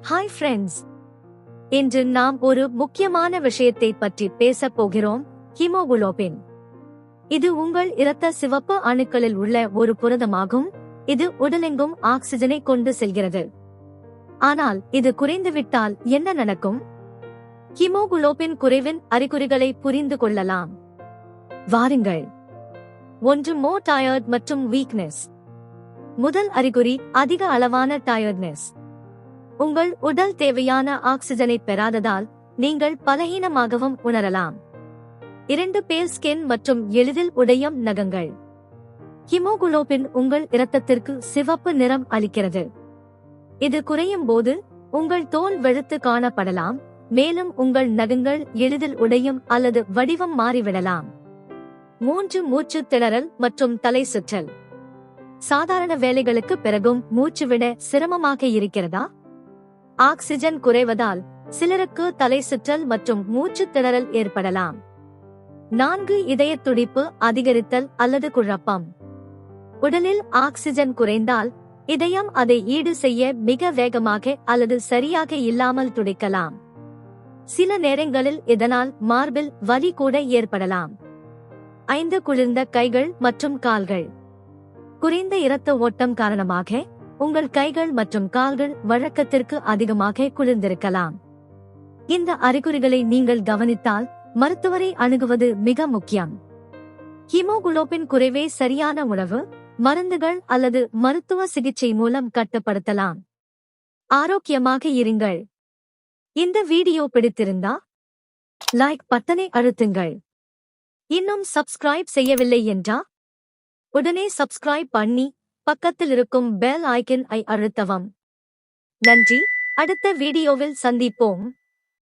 Hi friends இன்று நாம் ஒரு முக்கியமான விஷயத்தை பற்றி பேசப் போகிறோம் ஹீமோகுளோபின். இது உங்கள் இரத்த சிவப்பு அணுக்களில் உள்ள ஒரு புரதமாகும் இது உடலெங்கும் ஆக்சிஜனை கொண்டு செல்கிறது. ஆனால் இது குறைந்துவிட்டால் என்ன நடக்கும்? ஹீமோகுளோபின் குறைவின் அறிகுறிகளை புரிந்து கொள்ளலாம். வாருங்கள். ஒன்று மோ டயர்ட் மற்றும் வீக்னஸ் முதல் அறிகுறி அதிக அளவான டயர்ட்னஸ் உங்கள் உடல் தேவையான ஆக்சிஜனை பெறாததால் நீங்கள் பலகீனமாகவும் உணரலாம். இரண்டு பேர் ஸ்கின் மற்றும் எளிதில் உடையும் நகங்கள். ஹிமோகுளோபின் உங்கள் இரத்தத்திற்கு சிவப்பு நிறம் அளிக்கிறது. இது குறையும் போது உங்கள் தோல் வெளுத்து காணப்படலாம் மேலும் உங்கள் நகங்கள் எளிதில் உடையும் அல்லது வடிவம் மாறிவிடலாம். மூன்று மூச்சு திணறல் மற்றும் தலை சுற்றல். சாதாரண வேலைகளுக்கு பிறகும் மூச்சுவிட சிரமமாக இருக்கிறதா? ஆக்சிஜன் குறைவதால் சிலருக்கு தலை சுற்றல் மற்றும் மூச்சு திணறல் ஏற்படலாம். நான்கு இதய துடிப்பு அதிகரித்தல் அல்லது குழப்பம். உடலில் ஆக்சிஜன் குறைந்தால் இதயம் அதை ஈடு செய்ய மிக வேகமாக அல்லது சரியாக இல்லாமல் துடிக்கலாம். சில நேரங்களில் இதனால் மார்பில் வலி கூட ஏற்படலாம். ஐந்து குளிர்ந்த கைகள் மற்றும் கால்கள். குறைந்த இரத்த ஓட்டம் காரணமாக உங்கள் கைகள் மற்றும் கால்கள் வழக்கத்திற்கு அதிகமாக குளிர்ந்திருக்கலாம். இந்த அறிகுறிகளை நீங்கள் கவனித்தால் மருத்துவரை அணுகுவது மிக முக்கியம். ஹீமோகுளோபின் குறைவே சரியான உணவு மருந்துகள் அல்லது மருத்துவ சிகிச்சை மூலம் கட்டுப்படுத்தலாம். ஆரோக்கியமாக இருங்கள். இந்த வீடியோ பிடித்திருந்தா லைக் பட்டனை அழுத்துங்கள். இன்னும் சப்ஸ்கிரைப் செய்யவில்லை என்றா உடனே சப்ஸ்கிரைப் பண்ணி பக்கத்தில் இருக்கும் பெல் ஐக்கன் ஐ அழுத்தவும். நன்றி. அடுத்த வீடியோவில் சந்திப்போம்.